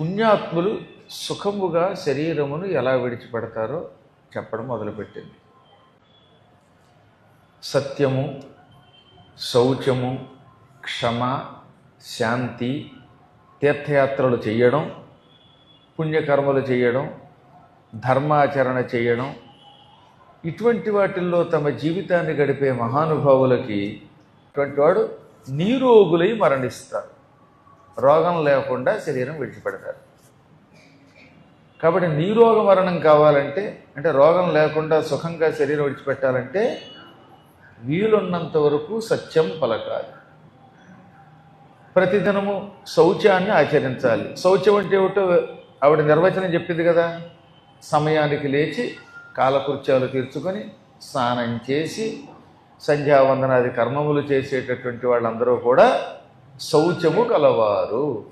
పుణ్యాత్ములు సుఖముగా శరీరమును ఎలా విడిచిపెడతారో చెప్పడం మొదలుపెట్టింది. సత్యము శౌచము క్షమ శాంతి తీర్థయాత్రలు చేయడం పుణ్యకర్మలు చేయడం ధర్మాచరణ చేయడం ఇటువంటి వాటిల్లో తమ జీవితాన్ని గడిపే మహానుభావులకి ఇటువంటి వాడు నీరోగులై మరణిస్తారు. రోగం లేకుండా శరీరం విడిచిపెడతారు. కాబట్టి నీరోగ మరణం కావాలంటే అంటే రోగం లేకుండా సుఖంగా శరీరం విడిచిపెట్టాలంటే వీలున్నంత వరకు సత్యం పలకాలి. ప్రతిదినము శౌచాన్ని ఆచరించాలి. శౌచం అంటే ఏమిటో ఆవిడ నిర్వచనం చెప్పింది కదా. సమయానికి లేచి కాలకృత్యాలు తీర్చుకొని స్నానం చేసి సంధ్యావందనాది కర్మములు చేసేటటువంటి వాళ్ళందరూ కూడా శౌచము కలవారు